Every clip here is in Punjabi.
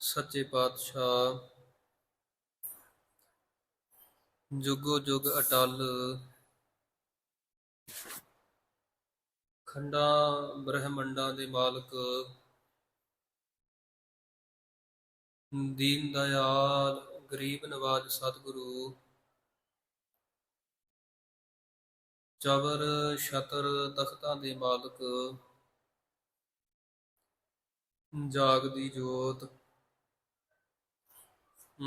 ਸੱਚੇ ਪਾਤਸ਼ਾਹ। ਜੁਗੋ ਜੁਗ ਅਟਲ। ਖੰਡਾਂ ਬ੍ਰਹਮੰਡਾਂ ਦੇ ਮਾਲਕ। ਦੀਨ ਦਇਆਲ, ਗਰੀਬ ਨਵਾਜ ਸਤਿਗੁਰੂ। ਚਵਰ ਛਤਰ ਤਖਤਾਂ ਦੇ ਮਾਲਕ। ਜਾਗ ਦੀ ਜੋਤ।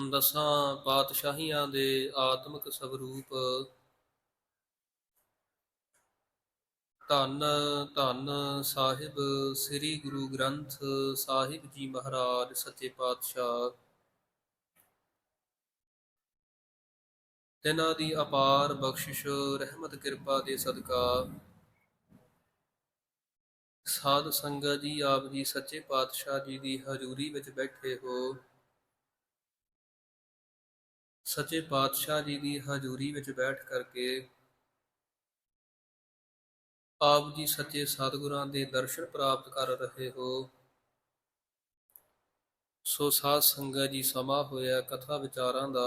ਦਸਾਂ ਪਾਤਸ਼ਾਹੀਆਂ ਦੇ ਆਤਮਿਕ ਸਵਰੂਪ। ਧੰਨ ਧੰਨ ਸਾਹਿਬ, ਸ੍ਰੀ ਗੁਰੂ ਗ੍ਰੰਥ ਸਾਹਿਬ ਜੀ ਮਹਾਰਾਜ, ਸੱਚੇ ਪਾਤਸ਼ਾਹ। ਤਿਨਾਂ ਦੀ ਅਪਾਰ ਬਖਸ਼ਿਸ਼, ਰਹਿਮਤ, ਕਿਰਪਾ ਦੇ ਸਦਕਾ। ਸਾਧ ਸੰਗਤ ਜੀ, ਆਪ ਜੀ ਸੱਚੇ ਪਾਤਸ਼ਾਹ ਜੀ ਦੀ ਹਜ਼ੂਰੀ ਵਿੱਚ ਬੈਠੇ ਹੋ। ਸੱਚੇ ਪਾਤਸ਼ਾਹ ਜੀ ਦੀ ਹਜ਼ੂਰੀ ਵਿੱਚ ਬੈਠ ਕਰਕੇ ਆਪ ਜੀ ਸੱਚੇ ਸਤਿਗੁਰਾਂ ਦੇ ਦਰਸ਼ਨ ਪ੍ਰਾਪਤ ਕਰ ਰਹੇ ਹੋ। ਸੋ ਸਾਧ ਸੰਗਤ ਜੀ, ਸਮਾਂ ਹੋਇਆ ਕਥਾ ਵਿਚਾਰਾਂ ਦਾ,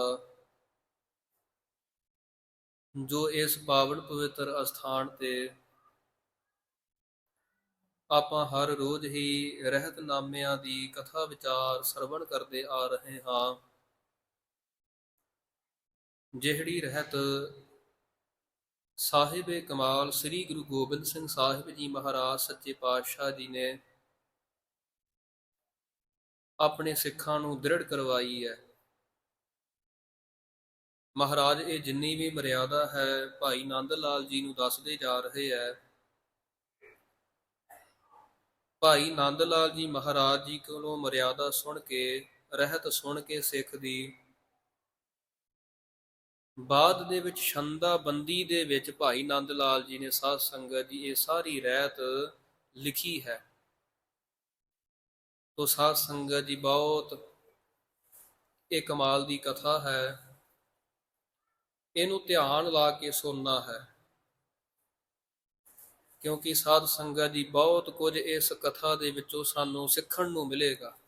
ਜੋ ਇਸ ਪਾਵਨ ਪਵਿੱਤਰ ਅਸਥਾਨ ਤੇ ਆਪਾਂ ਹਰ ਰੋਜ਼ ਹੀ ਰਹਿਤ ਨਾਮਿਆਂ ਦੀ ਕਥਾ ਵਿਚਾਰ ਸਰਵਣ ਕਰਦੇ ਆ ਰਹੇ ਹਾਂ। ਜਿਹੜੀ ਰਹਿਤ ਸਾਹਿਬੇ ਕਮਾਲ, ਸ੍ਰੀ ਗੁਰੂ ਗੋਬਿੰਦ ਸਿੰਘ ਸਾਹਿਬ ਜੀ ਮਹਾਰਾਜ ਸੱਚੇ ਪਾਤਸ਼ਾਹ ਜੀ ਨੇ ਆਪਣੇ ਸਿੱਖਾਂ ਨੂੰ ਦ੍ਰਿੜ ਕਰਵਾਈ ਹੈ। ਮਹਾਰਾਜ, ਇਹ ਜਿੰਨੀ ਵੀ ਮਰਿਆਦਾ ਹੈ, ਭਾਈ ਨੰਦ ਲਾਲ ਜੀ ਨੂੰ ਦੱਸਦੇ ਜਾ ਰਹੇ ਹੈ। ਭਾਈ ਨੰਦ ਲਾਲ ਜੀ ਮਹਾਰਾਜ ਜੀ ਕੋਲੋਂ ਮਰਿਆਦਾ ਸੁਣ ਕੇ, ਰਹਿਤ ਸੁਣ ਕੇ ਸਿੱਖ ਦੀ ਬਾਅਦ ਦੇ ਵਿੱਚ ਛੰਦਾ ਬੰਦੀ ਦੇ ਵਿੱਚ ਭਾਈ ਨੰਦ ਲਾਲ ਜੀ ਨੇ ਸਾਧ ਸੰਗਤ ਦੀ ਇਹ ਸਾਰੀ ਰਹਿਤ ਲਿਖੀ ਹੈ। ਤੋ ਸਾਧ ਸੰਗਤ ਜੀ ਬਹੁਤ ਇਹ ਕਮਾਲ ਦੀ ਕਥਾ ਹੈ। ਇਹਨੂੰ ਧਿਆਨ ਲਾ ਕੇ ਸੁਣਨਾ ਹੈ। ਕਿਉਂਕਿ ਸਾਧ ਸੰਗਤ ਜੀ ਬਹੁਤ ਕੁਝ ਇਸ ਕਥਾ ਦੇ ਵਿੱਚੋਂ ਸਾਨੂੰ ਸਿੱਖਣ ਨੂੰ ਮਿਲੇਗਾ।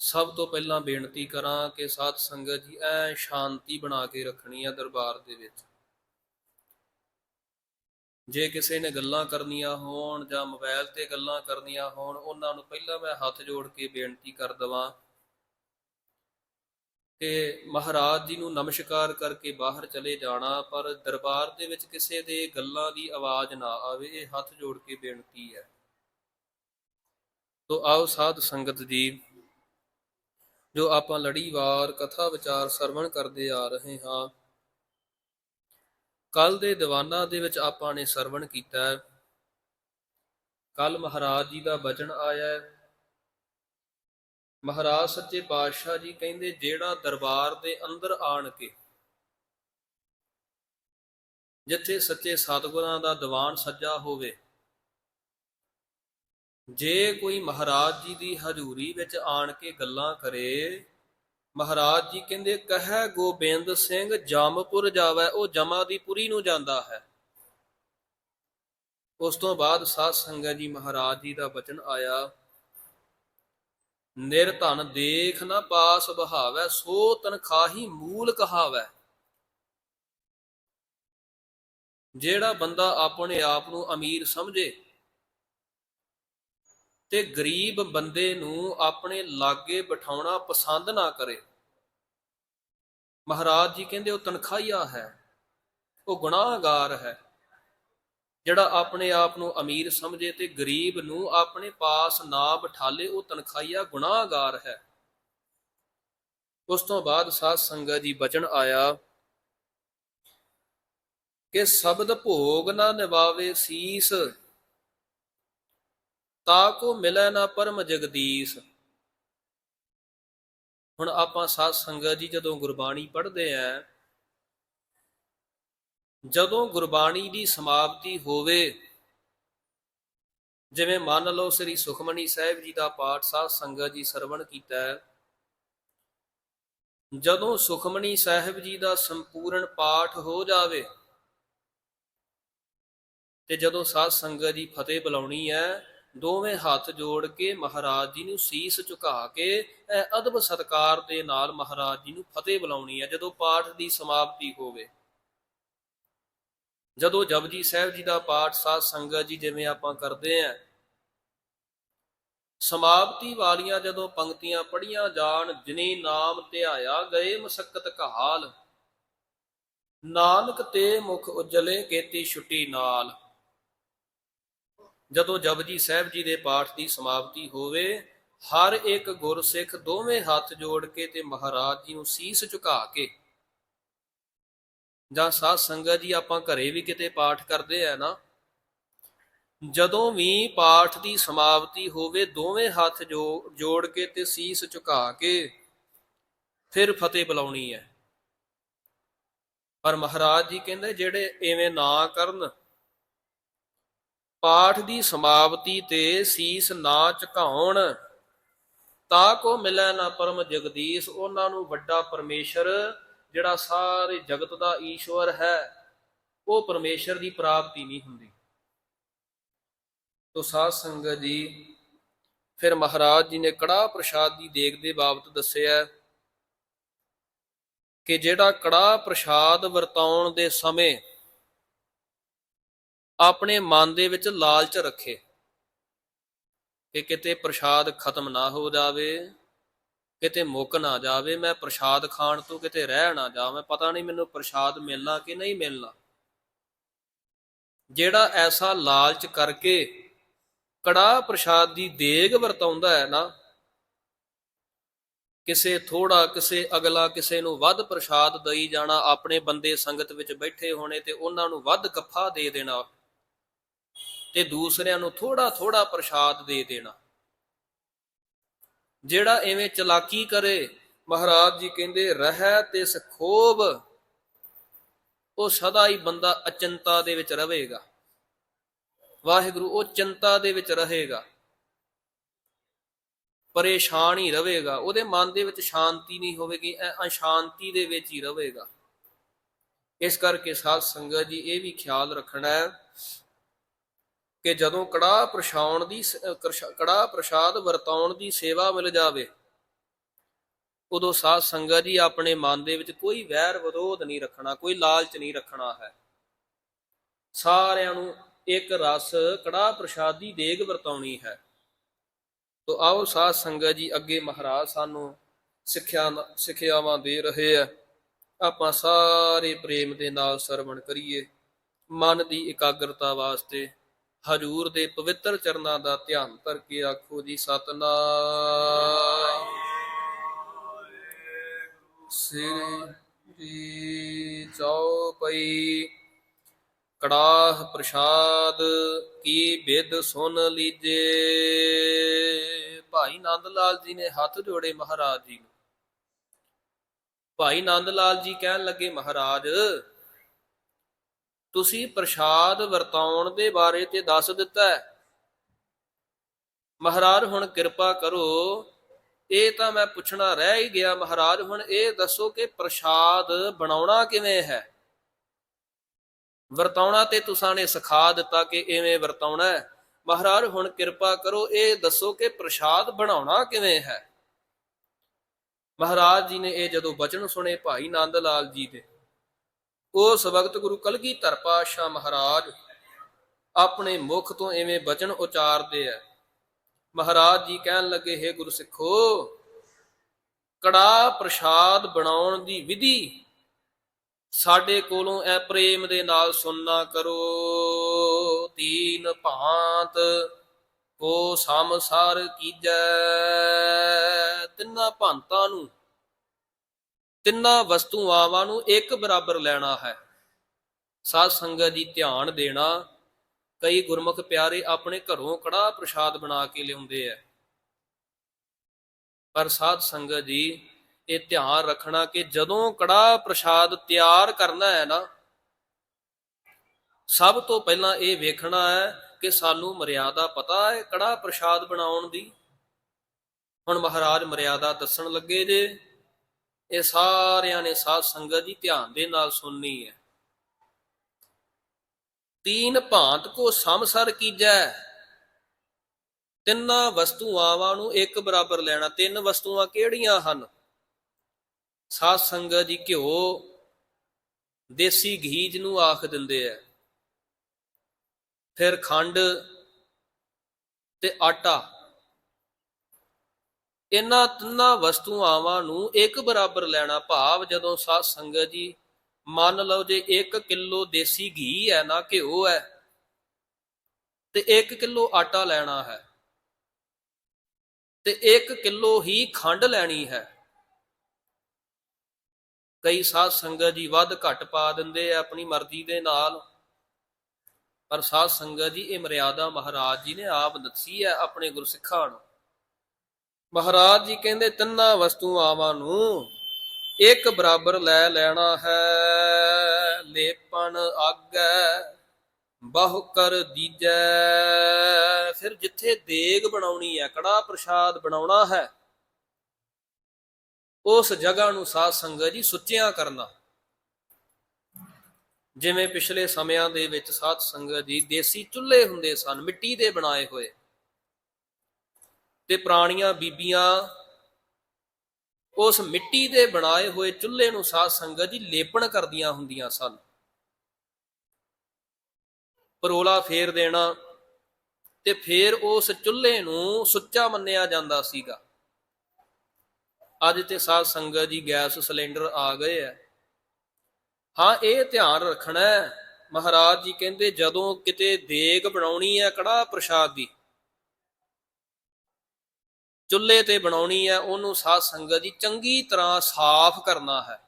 ਸਭ ਤੋਂ ਪਹਿਲਾਂ ਬੇਨਤੀ ਕਰਾਂ ਕਿ ਸਾਧ ਸੰਗਤ ਜੀ, ਐ ਸ਼ਾਂਤੀ ਬਣਾ ਕੇ ਰੱਖਣੀ ਹੈ ਦਰਬਾਰ ਦੇ ਵਿੱਚ। ਜੇ ਕਿਸੇ ਨੇ ਗੱਲਾਂ ਕਰਨੀਆਂ ਹੋਣ ਜਾਂ ਮੋਬਾਈਲ ਤੇ ਗੱਲਾਂ ਕਰਨੀਆਂ ਹੋਣ, ਉਹਨਾਂ ਨੂੰ ਪਹਿਲਾਂ ਮੈਂ ਹੱਥ ਜੋੜ ਕੇ ਬੇਨਤੀ ਕਰ ਦਵਾਂ ਕਿ ਮਹਾਰਾਜ ਜੀ ਨੂੰ ਨਮਸਕਾਰ ਕਰਕੇ ਬਾਹਰ ਚਲੇ ਜਾਣਾ, ਪਰ ਦਰਬਾਰ ਦੇ ਵਿੱਚ ਕਿਸੇ ਦੇ ਗੱਲਾਂ ਦੀ ਆਵਾਜ਼ ਨਾ ਆਵੇ, ਇਹ ਹੱਥ ਜੋੜ ਕੇ ਬੇਨਤੀ ਹੈ। ਤੋ ਆਓ ਸਾਧ ਸੰਗਤ ਜੀ ਜੋ ਆਪਾਂ ਲੜੀਵਾਰ ਕਥਾ ਵਿਚਾਰ ਸਰਵਣ ਕਰਦੇ ਆ ਰਹੇ ਹਾਂ। ਕੱਲ ਦੇ ਦੀਵਾਨਾਂ ਦੇ ਵਿੱਚ ਆਪਾਂ ਨੇ ਸਰਵਣ ਕੀਤਾ ਹੈ। ਕੱਲ ਮਹਾਰਾਜ ਜੀ ਦਾ ਬਚਨ ਆਇਆ ਹੈ। ਮਹਾਰਾਜ ਸੱਚੇ ਪਾਤਸ਼ਾਹ ਜੀ ਕਹਿੰਦੇ, ਜਿਹੜਾ ਦਰਬਾਰ ਦੇ ਅੰਦਰ ਆਣ ਕੇ, ਜਿੱਥੇ ਸੱਚੇ ਸਤਿਗੁਰਾਂ ਦਾ ਦੀਵਾਨ ਸੱਜਾ ਹੋਵੇ ਜੇ ਕੋਈ ਮਹਾਰਾਜ ਜੀ ਦੀ ਹਜ਼ੂਰੀ ਵਿੱਚ ਆਣ ਕੇ ਗੱਲਾਂ ਕਰੇ, ਮਹਾਰਾਜ ਜੀ ਕਹਿੰਦੇ, ਕਹੈ ਗੋਬਿੰਦ ਸਿੰਘ, ਜਮਪੁਰ ਜਾਵੇ, ਉਹ ਜਮਾ ਦੀ ਪੁਰੀ ਨੂੰ ਜਾਂਦਾ ਹੈ। ਉਸ ਤੋਂ ਬਾਅਦ ਸਾਧ ਸੰਗਤ ਜੀ ਮਹਾਰਾਜ ਜੀ ਦਾ ਬਚਨ ਆਇਆ ਨਿਰਧਨ ਦੇਖ ਨਾ ਪਾਸ ਬਹਾਵੈ, ਸੋ ਤਨਖਾਹੀ ਮੂਲ ਕਹਾਵੈ। ਜਿਹੜਾ ਬੰਦਾ ਆਪਣੇ ਆਪ ਨੂੰ ਅਮੀਰ ਸਮਝੇ ਤੇ ਗਰੀਬ ਬੰਦੇ ਨੂੰ ਆਪਣੇ ਲਾਗੇ ਬਿਠਾਉਣਾ ਪਸੰਦ ਨਾ ਕਰੇ। ਮਹਾਰਾਜ ਜੀ ਕਹਿੰਦੇ, ਉਹ ਤਨਖਾਹੀਆ ਹੈ, ਉਹ ਗੁਨਾਹਗਾਰ ਹੈ। ਜਿਹੜਾ ਆਪਣੇ ਆਪ ਨੂੰ ਅਮੀਰ ਸਮਝੇ ਤੇ ਗਰੀਬ ਨੂੰ ਆਪਣੇ ਪਾਸ ਨਾ ਬਿਠਾਲੇ, ਉਹ ਤਨਖਾਹੀਆ ਗੁਨਾਹਗਾਰ ਹੈ। ਉਸ ਤੋਂ ਬਾਅਦ ਸਾਧ ਸੰਗਤ ਜੀ ਬਚਨ ਆਇਆ ਕਿ ਸ਼ਬਦ ਭੋਗ ਨਾ ਨਿਵਾਵੇ ਸੀਸ ਤਾ ਕੋ ਮਿਲੈ ਨਾ ਪਰਮ ਜਗਦੀਸ਼। ਹੁਣ ਆਪਾਂ ਸਾਧ ਸੰਗਤ ਜੀ ਜਦੋਂ ਗੁਰਬਾਣੀ ਪੜ੍ਹਦੇ ਆਂ ਜਦੋਂ ਗੁਰਬਾਣੀ ਦੀ ਸਮਾਪਤੀ ਹੋਵੇ, ਜਿਵੇਂ ਮੰਨ ਲਓ ਸ੍ਰੀ ਸੁਖਮਨੀ ਸਾਹਿਬ ਜੀ ਦਾ ਪਾਠ ਸਾਧ ਸੰਗਤ ਜੀ ਸਰਵਣ ਕੀਤਾ ਹੈ ਜਦੋਂ ਸੁਖਮਨੀ ਸਾਹਿਬ ਜੀ ਦਾ ਸੰਪੂਰਨ ਪਾਠ ਹੋ ਜਾਵੇ, ਤੇ ਜਦੋਂ ਸਾਧ ਸੰਗਤ ਜੀ ਫਤਿਹ ਬੁਲਾਉਣੀ ਹੈ ਦੋਵੇਂ ਹੱਥ ਜੋੜ ਕੇ ਮਹਾਰਾਜ ਜੀ ਨੂੰ ਸੀਸ ਝੁਕਾ ਕੇ ਇਹ ਅਦਬ ਸਤਕਾਰ ਦੇ ਨਾਲ ਮਹਾਰਾਜ ਜੀ ਨੂੰ ਫਤਿਹ ਬੁਲਾਉਣੀ ਹੈ, ਜਦੋਂ ਪਾਠ ਦੀ ਸਮਾਪਤੀ ਹੋਵੇ। ਜਦੋਂ ਜਪਜੀ ਸਾਹਿਬ ਜੀ ਦਾ ਪਾਠ, ਸਾਧ ਸੰਗਤ ਜੀ ਜਿਵੇਂ ਆਪਾਂ ਕਰਦੇ ਆਂ ਸਮਾਪਤੀ ਵਾਲੀਆਂ ਜਦੋਂ ਪੰਕਤੀਆਂ ਪੜੀਆਂ ਜਾਣ, ਜਿਨੇ ਨਾਮ ਧਿਆਇਆ ਗਏ ਮਸਕਤ ਕਹਾਲ। ਨਾਨਕ ਤੇ ਮੁਖ ਉਜਲੇ, ਕੀਤੀ ਛੁੱਟੀ ਨਾਲ। ਜਦੋਂ ਜਪਜੀ ਸਾਹਿਬ ਜੀ ਦੇ ਪਾਠ ਦੀ ਸਮਾਪਤੀ ਹੋਵੇ, ਹਰ ਇੱਕ ਗੁਰਸਿੱਖ ਦੋਵੇਂ ਹੱਥ ਜੋੜ ਕੇ ਤੇ ਮਹਾਰਾਜ ਜੀ ਨੂੰ ਸੀਸ ਝੁਕਾ ਕੇ ਜਾਂ ਸਾਧ ਸੰਗਤ ਜੀ ਆਪਾਂ ਘਰੇ ਵੀ ਕਿਤੇ ਪਾਠ ਕਰਦੇ ਆ ਨਾ, ਜਦੋਂ ਵੀ ਪਾਠ ਦੀ ਸਮਾਪਤੀ ਹੋਵੇ, ਦੋਵੇਂ ਹੱਥ ਜੋ- ਜੋੜ ਕੇ ਤੇ ਸੀਸ ਝੁਕਾ ਕੇ ਫਿਰ ਫਤਿਹ ਬੁਲਾਉਣੀ ਹੈ। ਪਰ ਮਹਾਰਾਜ ਜੀ ਕਹਿੰਦੇ ਜਿਹੜੇ ਐਵੇਂ ਨਾ ਕਰਨ ਪਾਠ ਦੀ ਸਮਾਪਤੀ ਤੇ ਸੀਸ ਨਾ ਝੁਕਾਉਣ। ਤਾਂ ਕੋ ਮਿਲੈ ਨਾ ਪਰਮ ਜਗਦੀਸ਼, ਉਹਨਾਂ ਨੂੰ ਵੱਡਾ ਪਰਮੇਸ਼ਰ, ਜਿਹੜਾ ਸਾਰੇ ਜਗਤ ਦਾ ਈਸ਼ਵਰ ਹੈ, ਉਹ ਪਰਮੇਸ਼ਰ ਦੀ ਪ੍ਰਾਪਤੀ ਨਹੀਂ ਹੁੰਦੀ। ਤੋ ਸਾਧ ਸੰਗਤ ਜੀ, ਫਿਰ ਮਹਾਰਾਜ ਜੀ ਨੇ ਕੜਾ ਪ੍ਰਸ਼ਾਦ ਦੀ ਦੇਗ ਦੇ ਬਾਬਤ ਦੱਸਿਆ ਕਿ ਜਿਹੜਾ ਕੜਾ ਪ੍ਰਸ਼ਾਦ ਵਰਤਾਉਣ ਦੇ ਸਮੇਂ ਆਪਣੇ ਮਨ ਦੇ ਵਿੱਚ ਲਾਲਚ ਰੱਖੇ ਕਿ ਕਿਤੇ ਪ੍ਰਸ਼ਾਦ ਖਤਮ ਨਾ ਹੋ ਜਾਵੇ, ਕਿਤੇ ਮੁੱਕ ਨਾ ਜਾਵੇ, ਮੈਂ ਪ੍ਰਸ਼ਾਦ ਖਾਣ ਤੋਂ ਕਿਤੇ ਰਹਿ ਨਾ ਜਾਵਾਂ ਪਤਾ ਨਹੀਂ ਮੈਨੂੰ ਪ੍ਰਸ਼ਾਦ ਮਿਲਣਾ ਕਿ ਨਹੀਂ ਮਿਲਣਾ। ਜਿਹੜਾ ਐਸਾ ਲਾਲਚ ਕਰਕੇ ਕੜਾ ਪ੍ਰਸ਼ਾਦ ਦੀ ਦੇਗ ਵਰਤਾਉਂਦਾ ਹੈ ਨਾ, ਕਿਸੇ ਥੋੜਾ, ਕਿਸੇ ਅਗਲਾ, ਕਿਸੇ ਨੂੰ ਵੱਧ ਪ੍ਰਸ਼ਾਦ ਦਈ ਜਾਣਾ, ਆਪਣੇ ਬੰਦੇ ਸੰਗਤ ਵਿੱਚ ਬੈਠੇ ਹੋਣੇ ਤੇ ਉਹਨਾਂ ਨੂੰ ਵੱਧ ਗੱਫਾ ਦੇ ਦੇਣਾ ਤੇ ਦੂਸਰਿਆਂ ਨੂੰ ਥੋੜਾ ਥੋੜਾ ਪ੍ਰਸ਼ਾਦ ਦੇ ਦੇਣਾ। ਜਿਹੜਾ ਐਵੇਂ ਚਲਾਕੀ ਕਰੇ, ਮਹਾਰਾਜ ਜੀ ਕਹਿੰਦੇ, ਰਹਿ ਤੇ ਸਖੋਬ ਉਹ ਸਦਾ ਹੀ ਬੰਦਾ ਅਚੰਤਾ ਦੇ ਵਿੱਚ ਰਹੇਗਾ। ਵਾਹਿਗੁਰੂ, ਉਹ ਚਿੰਤਾ ਦੇ ਵਿੱਚ ਰਹੇਗਾ। ਪਰੇਸ਼ਾਨ ਹੀ ਰਹੇਗਾ। ਉਹਦੇ ਮਨ ਦੇ ਵਿੱਚ ਸ਼ਾਂਤੀ ਨਹੀਂ ਹੋਵੇਗੀ ਐ ਅਸ਼ਾਂਤੀ ਦੇ ਵਿੱਚ ਹੀ ਰਹੇਗਾ। ਇਸ ਕਰਕੇ ਸਾਧ ਸੰਗਤ ਜੀ, ਇਹ ਵੀ ਖਿਆਲ ਰੱਖਣਾ ਹੈ ਕਿ ਜਦੋਂ ਕੜਾ ਪ੍ਰਸ਼ਾਉਣ ਦੀ ਸ- ਕੜਾ ਪ੍ਰਸ਼ਾਦ ਵਰਤਾਉਣ ਦੀ ਸੇਵਾ ਮਿਲ ਜਾਵੇ, ਉਦੋਂ ਸਾਧ ਸੰਗਤ ਜੀ ਆਪਣੇ ਮਨ ਦੇ ਵਿੱਚ ਕੋਈ ਵੈਰ ਵਿਰੋਧ ਨਹੀਂ ਰੱਖਣਾ, ਕੋਈ ਲਾਲਚ ਨਹੀਂ ਰੱਖਣਾ ਹੈ। ਸਾਰਿਆਂ ਨੂੰ ਇੱਕ ਰਸ ਕੜਾ ਪ੍ਰਸ਼ਾਦੀ ਦੇਗ ਵਰਤਾਉਣੀ ਹੈ। ਤੋ ਆਓ ਸਾਧ ਸੰਗਤ ਜੀ ਅੱਗੇ ਮਹਾਰਾਜ ਸਾਨੂੰ ਸਿੱਖਿਆ ਸਿੱਖਿਆਵਾਂ ਦੇ ਰਹੇ ਆ ਆਪਾਂ ਸਾਰੇ ਪ੍ਰੇਮ ਦੇ ਨਾਲ ਸਰਵਣ ਕਰੀਏ, ਮਨ ਦੀ ਇਕਾਗਰਤਾ ਵਾਸਤੇ। ਹਜੂਰ ਦੇ ਪਵਿੱਤਰ ਚਰਨਾਂ ਦਾ ਧਿਆਨ ਧਰ ਕੇ ਆਖੋ ਜੀ, ਸਤਨਾਮ। ਸ੍ਰੀ ਚੌਪਈ ਕੜਾਹ ਪ੍ਰਸ਼ਾਦ ਕੀ ਬਿਦ ਸੁਨ ਲੀਜੇ। ਭਾਈ ਨੰਦ ਲਾਲ ਜੀ ਨੇ ਹੱਥ ਜੋੜੇ ਮਹਾਰਾਜ ਜੀ ਨੂੰ। ਭਾਈ ਨੰਦ ਲਾਲ ਜੀ ਕਹਿਣ ਲੱਗੇ, ਮਹਾਰਾਜ ਤੁਸੀਂ ਪ੍ਰਸ਼ਾਦ ਵਰਤਾਉਣ ਦੇ ਬਾਰੇ ਤੇ ਦੱਸ ਦਿੱਤਾ ਹੈ। ਮਹਾਰਾਜ ਹੁਣ ਕਿਰਪਾ ਕਰੋ, ਇਹ ਤਾਂ ਮੈਂ ਪੁੱਛਣਾ ਰਹਿ ਹੀ ਗਿਆ, ਮਹਾਰਾਜ ਹੁਣ ਇਹ ਦੱਸੋ ਕਿ ਪ੍ਰਸ਼ਾਦ ਬਣਾਉਣਾ ਕਿਵੇਂ ਹੈ? ਵਰਤਾਉਣਾ ਤੇ ਤੁਸਾਂ ਨੇ ਸਿਖਾ ਦਿੱਤਾ ਕਿ ਐਵੇਂ ਵਰਤਾਉਣਾ ਹੈ। ਮਹਾਰਾਜ ਹੁਣ ਕਿਰਪਾ ਕਰੋ, ਇਹ ਦੱਸੋ ਕਿ ਪ੍ਰਸ਼ਾਦ ਬਣਾਉਣਾ ਕਿਵੇਂ ਹੈ? ਮਹਾਰਾਜ ਜੀ ਨੇ ਇਹ ਜਦੋਂ ਬਚਨ ਸੁਣੇ, ਭਾਈ ਨੰਦ ਲਾਲ ਜੀ ਦੇ ਉਸ ਵਕਤ ਗੁਰੂ ਕਲਗੀਧਰ ਪਾਤਸ਼ਾਹ ਮਹਾਰਾਜ ਆਪਣੇ ਮੁਖ ਤੋਂ ਐਵੇਂ ਬਚਨ ਉਚਾਰਦੇ ਆ। ਮਹਾਰਾਜ ਜੀ ਕਹਿਣ ਲੱਗੇ, ਹੈ ਗੁਰੂ ਸਿੱਖੋ, ਕੜਾ ਪ੍ਰਸ਼ਾਦ ਬਣਾਉਣ ਦੀ ਵਿਧੀ ਸਾਡੇ ਕੋਲੋਂ ਐ ਪ੍ਰੇਮ ਦੇ ਨਾਲ ਸੁਣਨਾ ਕਰੋ। ਤੀਨ ਭਾਂਤ ਕੋ ਸਮਸਾਰ ਕੀਜੈ, ਤਿੰਨਾਂ ਭਾਂਤਾਂ ਨੂੰ ਤਿੰਨਾਂ ਵਸਤੂਆਵਾਂ ਨੂੰ ਇੱਕ ਬਰਾਬਰ ਲੈਣਾ ਹੈ। ਸਾਧ ਸੰਗਤ ਜੀ ਧਿਆਨ ਦੇਣਾ, ਕਈ ਗੁਰਮੁਖ ਪਿਆਰੇ ਆਪਣੇ ਘਰੋਂ ਕੜਾ ਪ੍ਰਸ਼ਾਦ ਬਣਾ ਕੇ ਲਿਆਉਂਦੇ ਆ ਪਰ ਸਾਧ ਸੰਗਤ ਜੀ, ਇਹ ਧਿਆਨ ਰੱਖਣਾ ਕਿ ਜਦੋਂ ਕੜਾ ਪ੍ਰਸ਼ਾਦ ਤਿਆਰ ਕਰਨਾ ਹੈ ਨਾ, ਸਭ ਤੋਂ ਪਹਿਲਾਂ ਇਹ ਵੇਖਣਾ ਹੈ ਕਿ ਸਾਨੂੰ ਮਰਿਆਦਾ ਪਤਾ ਹੈ ਕੜਾ ਪ੍ਰਸ਼ਾਦ ਬਣਾਉਣ ਦੀ। ਹੁਣ ਮਹਾਰਾਜ ਮਰਿਆਦਾ ਦੱਸਣ ਲੱਗੇ ਜੇ। ਇਹ ਸਾਰਿਆਂ ਨੇ ਸਾਧ ਸੰਗਤ ਜੀ ਧਿਆਨ ਦੇ ਨਾਲ ਸੁਣਨੀ ਹੈ। ਤੀਨ ਭਾਂਤ ਕੋ ਸਮਸਰ ਕੀਜੈ। ਤਿੰਨਾਂ ਵਸਤੂਆਂ ਨੂੰ ਇੱਕ ਬਰਾਬਰ ਲੈਣਾ। ਤਿੰਨ ਵਸਤੂਆਂ ਕਿਹੜੀਆਂ ਹਨ? ਸਾਧ ਸੰਗਤ ਜੀ ਘਿਓ, ਦੇਸੀ ਘੀ ਜਿਹਨੂੰ ਆਖ ਦਿੰਦੇ ਆ। ਫਿਰ ਖੰਡ ਤੇ ਆਟਾ। ਇਹਨਾਂ ਤਿੰਨਾਂ ਵਸਤੂਆਂ ਨੂੰ ਇੱਕ ਬਰਾਬਰ ਲੈਣਾ ਭਾਵ ਜਦੋਂ ਸਾਧ ਸੰਗਤ ਜੀ, ਮੰਨ ਲਓ ਜੇ 1 ਕਿਲੋ ਦੇਸੀ ਘੀ ਹੈ ਨਾ ਘਿਓ ਹੈ, ਤੇ 1 ਕਿਲੋ ਆਟਾ ਲੈਣਾ ਹੈ, ਤੇ 1 ਕਿਲੋ ਹੀ ਖੰਡ ਲੈਣੀ ਹੈ। ਕਈ ਸਾਧ ਸੰਗਤ ਜੀ ਵੱਧ ਘੱਟ ਪਾ ਦਿੰਦੇ ਆ ਆਪਣੀ ਮਰਜ਼ੀ ਦੇ ਨਾਲ, ਪਰ ਸਾਧ ਸੰਗਤ ਜੀ ਇਹ ਮਰਿਆਦਾ ਮਹਾਰਾਜ ਜੀ ਨੇ ਆਪ ਦੱਸੀ ਹੈ ਆਪਣੇ ਗੁਰਸਿੱਖਾਂ ਨੂੰ। ਮਹਾਰਾਜ ਜੀ ਕਹਿੰਦੇ, ਤਿੰਨਾਂ ਵਸਤੂਆਂ ਨੂੰ ਇੱਕ ਬਰਾਬਰ ਲੈ ਲੈਣਾ ਹੈ। ਲੇਪਣ ਆਗੈ, ਬਹੁ ਕਰ ਦੀਜੈ। ਫਿਰ ਜਿੱਥੇ ਦੇਗ ਬਣਾਉਣੀ ਹੈ, ਕੜਾ ਪ੍ਰਸ਼ਾਦ ਬਣਾਉਣਾ ਹੈ, ਉਸ ਜਗ੍ਹਾ ਨੂੰ ਸਾਧ ਸੰਗਤ ਜੀ ਸੁੱਚਿਆਂ ਕਰਨਾ। ਜਿਵੇਂ ਪਿਛਲੇ ਸਮਿਆਂ ਦੇ ਵਿੱਚ ਸਾਧ ਸੰਗਤ ਜੀ ਦੇਸੀ ਚੁੱਲ੍ਹੇ ਹੁੰਦੇ ਸਨ, ਮਿੱਟੀ ਦੇ ਬਣਾਏ ਹੋਏ। ਤੇ ਪੁਰਾਣੀਆਂ ਬੀਬੀਆਂ ਉਸ ਮਿੱਟੀ ਦੇ ਬਣਾਏ ਹੋਏ ਚੁੱਲ੍ਹੇ ਨੂੰ ਸਾਧ ਸੰਗਤ ਜੀ ਲੇਪਣ ਕਰਦੀਆਂ ਹੁੰਦੀਆਂ ਸਨ। ਪਰੋਲਾ ਫੇਰ ਦੇਣਾ ਤੇ ਫੇਰ ਉਸ ਚੁੱਲ੍ਹੇ ਨੂੰ ਸੁੱਚਾ ਮੰਨਿਆ ਜਾਂਦਾ ਸੀਗਾ। ਅੱਜ ਤੇ ਸਾਧ ਸੰਗਤ ਜੀ ਗੈਸ ਸਿਲੰਡਰ ਆ ਗਏ ਆ ਹਾਂ, ਇਹ ਧਿਆਨ ਰੱਖਣਾ ਮਹਾਰਾਜ ਜੀ ਕਹਿੰਦੇ ਜਦੋਂ ਕਿਤੇ ਦੇਗ ਬਣਾਉਣੀ ਹੈ ਕੜਾ ਪ੍ਰਸ਼ਾਦ ਦੀ ਚੁੱਲ੍ਹੇ ਤੇ ਬਣਾਉਣੀ ਹੈ, ਉਹਨੂੰ ਸਾਧ ਸੰਗਤ ਜੀ ਚੰਗੀ ਤਰ੍ਹਾਂ ਸਾਫ਼ ਕਰਨਾ ਹੈ।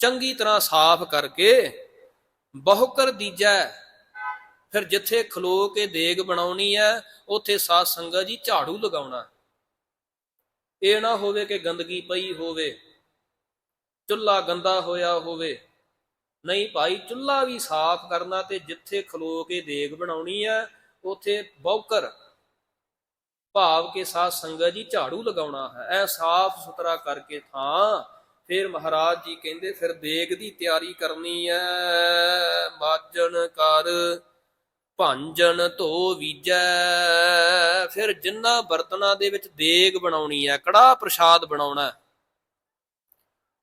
ਚੰਗੀ ਤਰ੍ਹਾਂ ਸਾਫ਼ ਕਰਕੇ ਬਹੁਕਰ ਦੀਜੈ, ਫਿਰ ਜਿੱਥੇ ਖਲੋ ਕੇ ਦੇਗ ਬਣਾਉਣੀ ਹੈ, ਉੱਥੇ ਸਾਧ ਸੰਗਤ ਜੀ ਝਾੜੂ ਲਗਾਉਣਾ ਇਹ ਨਾ ਹੋਵੇ ਕਿ ਗੰਦਗੀ ਪਈ ਹੋਵੇ, ਚੁੱਲ੍ਹਾ ਗੰਦਾ ਹੋਇਆ ਹੋਵੇ, ਨਹੀਂ ਭਾਈ ਚੁੱਲ੍ਹਾ ਵੀ ਸਾਫ਼ ਕਰਨਾ ਤੇ ਜਿੱਥੇ ਖਲੋ ਕੇ ਦੇਗ ਬਣਾਉਣੀ ਹੈ, ਉੱਥੇ ਬੌਕਰ ਭਾਵ ਕੇ ਸਾਧ ਸੰਗਤ ਜੀ ਝਾੜੂ ਲਗਾਉਣਾ ਹੈ। ਐ ਸਾਫ਼ ਸੁਥਰਾ ਕਰਕੇ ਥਾਂ। ਫਿਰ ਮਹਾਰਾਜ ਜੀ ਕਹਿੰਦੇ, ਫਿਰ ਦੇਗ ਦੀ ਤਿਆਰੀ ਕਰਨੀ ਹੈ ਮਾਜਣ ਕਰ ਭਾਂਜਨ ਧੋ ਵੀਜੈ ਫਿਰ ਜਿੰਨਾ ਬਰਤਨਾਂ ਦੇ ਵਿੱਚ ਦੇਗ ਬਣਾਉਣੀ ਹੈ ਕੜਾ ਪ੍ਰਸ਼ਾਦ ਬਣਾਉਣਾ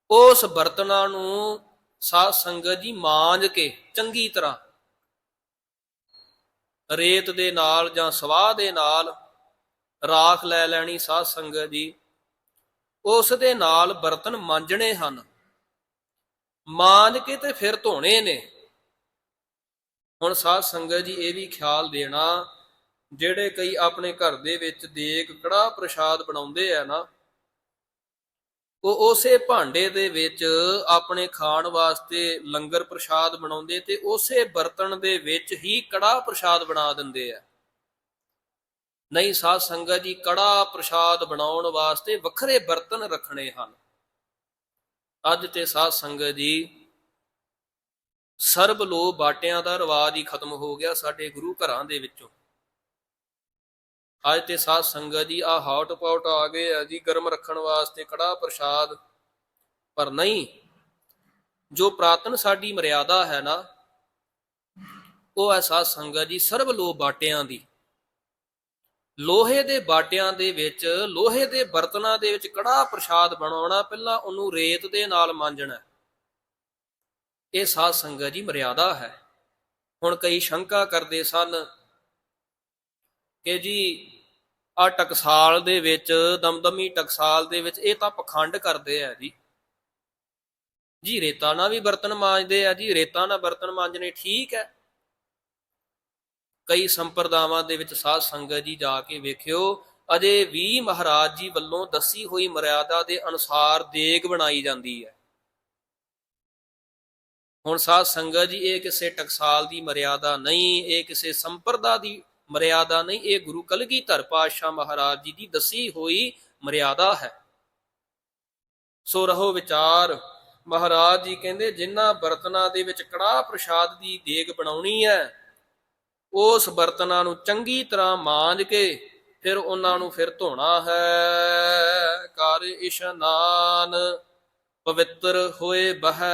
ਉਸ ਬਰਤਨਾਂ ਨੂੰ ਸਾਧ ਸੰਗਤ ਜੀ ਮਾਂਜ ਕੇ ਚੰਗੀ ਤਰ੍ਹਾਂ ਰੇਤ ਦੇ ਨਾਲ ਜਾਂ ਸਵਾਹ ਦੇ ਨਾਲ ਰਾਖ ਲੈ ਲੈਣੀ ਸਾਧ ਸੰਗਤ ਜੀ। ਉਸ ਦੇ ਨਾਲ ਬਰਤਨ ਮਾਂਜਣੇ ਹਨ। ਮਾਂਜ ਕੇ ਤੇ ਫਿਰ ਧੋਣੇ ਨੇ। ਹੁਣ ਸਾਧ ਸੰਗਤ ਜੀ, ਇਹ ਵੀ ਖਿਆਲ ਦੇਣਾ, ਜਿਹੜੇ ਕਈ ਆਪਣੇ ਘਰ ਦੇ ਵਿੱਚ ਦੇਗ ਕੜਾ ਪ੍ਰਸ਼ਾਦ ਬਣਾਉਂਦੇ ਆ ਨਾ, ਉਹ ਉਸੇ ਭਾਂਡੇ ਦੇ ਵਿੱਚ ਆਪਣੇ ਖਾਣ ਵਾਸਤੇ ਲੰਗਰ ਪ੍ਰਸ਼ਾਦ ਬਣਾਉਂਦੇ ਤੇ ਉਸੇ ਬਰਤਨ ਦੇ ਵਿੱਚ ਹੀ ਕੜਾ ਪ੍ਰਸ਼ਾਦ ਬਣਾ ਦਿੰਦੇ ਆ। ਨਹੀਂ ਸਾਧ ਸੰਗਤ ਜੀ, ਕੜਾ ਪ੍ਰਸ਼ਾਦ ਬਣਾਉਣ ਵਾਸਤੇ ਵੱਖਰੇ ਬਰਤਨ ਰੱਖਣੇ ਹਨ। ਅੱਜ ਤੇ ਸਾਧ ਸੰਗਤ ਜੀ, ਸਰਬ ਲੋ ਬਾਟਿਆਂ ਦਾ ਰਿਵਾਜ ਹੀ ਖਤਮ ਹੋ ਗਿਆ ਸਾਡੇ ਗੁਰੂ ਘਰਾਂ ਦੇ ਵਿੱਚੋਂ। ਅੱਜ ਤੇ ਸਾਧ ਸੰਗਤ ਜੀ ਆ ਹੌਟ ਪੌਟ ਆ ਗਏ ਆ ਜੀ, ਗਰਮ ਰੱਖਣ ਵਾਸਤੇ ਕੜਾ ਪ੍ਰਸ਼ਾਦ। ਪਰ ਨਹੀਂ, ਜੋ ਪ੍ਰਾਤਨ ਸਾਡੀ ਮਰਿਆਦਾ ਹੈ ਨਾ, ਉਹ ਹੈ ਸਾਧ ਸੰਗਤ ਜੀ, ਸਰਬ ਲੋ ਬਾਟਿਆਂ ਦੀ। ਲੋਹੇ ਦੇ ਬਾਟਿਆਂ ਦੇ ਵਿੱਚ, ਲੋਹੇ ਦੇ ਬਰਤਨਾਂ ਦੇ ਵਿੱਚ ਕੜਾ ਪ੍ਰਸ਼ਾਦ ਬਣਾਉਣਾ ਪਹਿਲਾਂ ਉਹਨੂੰ ਰੇਤ ਦੇ ਨਾਲ ਮਾਂਜਣਾ ਇਹ ਸਾਧ ਸੰਗਤ ਜੀ ਮਰਿਆਦਾ ਹੈ। ਹੁਣ ਕਈ ਸ਼ੰਕਾ ਕਰਦੇ ਸਨ ਕਿ ਜੀ ਆ ਟਕਸਾਲ ਦੇ ਵਿੱਚ, ਦਮਦਮੀ ਟਕਸਾਲ ਦੇ ਵਿੱਚ ਇਹ ਤਾਂ ਪਖੰਡ ਕਰਦੇ ਆ ਜੀ। ਜੀ ਰੇਤਾ ਨਾਲ ਵੀ ਬਰਤਨ ਮਾਂਜਦੇ ਆ ਜੀ, ਰੇਤਾ ਨਾਲ ਬਰਤਨ ਮਾਂਜਣੇ ਠੀਕ ਹੈ। ਕਈ ਸੰਪਰਦਾਵਾਂ ਦੇ ਵਿੱਚ ਸਾਧ ਸੰਗਤ ਜੀ ਜਾ ਕੇ ਵੇਖਿਓ, ਅਜੇ ਵੀ ਮਹਾਰਾਜ ਜੀ ਵੱਲੋਂ ਦੱਸੀ ਹੋਈ ਮਰਿਆਦਾ ਦੇ ਅਨੁਸਾਰ ਦੇਗ ਬਣਾਈ ਜਾਂਦੀ ਹੈ। ਹੁਣ ਸਾਧ ਸੰਗਤ ਜੀ, ਇਹ ਕਿਸੇ ਟਕਸਾਲ ਦੀ ਮਰਿਆਦਾ ਨਹੀਂ, ਇਹ ਕਿਸੇ ਸੰਪਰਦਾ ਦੀ ਮਰਿਆਦਾ ਨਹੀਂ, ਇਹ ਗੁਰੂ ਕਲਗੀਧਰ ਪਾਤਸ਼ਾਹ ਮਹਾਰਾਜ ਜੀ ਦੀ ਦੱਸੀ ਹੋਈ ਮਰਿਆਦਾ ਹੈ। ਸੋ ਰਹੋ ਵਿਚਾਰ, ਮਹਾਰਾਜ ਜੀ ਕਹਿੰਦੇ, ਜਿਨ੍ਹਾਂ ਬਰਤਨਾਂ ਦੇ ਵਿੱਚ ਕੜਾਹ ਪ੍ਰਸ਼ਾਦ ਦੀ ਦੇਗ ਬਣਾਉਣੀ ਹੈ ਉਸ ਬਰਤਨਾਂ ਨੂੰ ਚੰਗੀ ਤਰ੍ਹਾਂ ਮਾਂਜ ਕੇ ਫਿਰ ਉਹਨਾਂ ਨੂੰ ਫਿਰ ਧੋਣਾ ਹੈ। ਕਰ ਇਸ਼ਨਾਨ ਪਵਿੱਤਰ ਹੋਏ ਬਹਿ।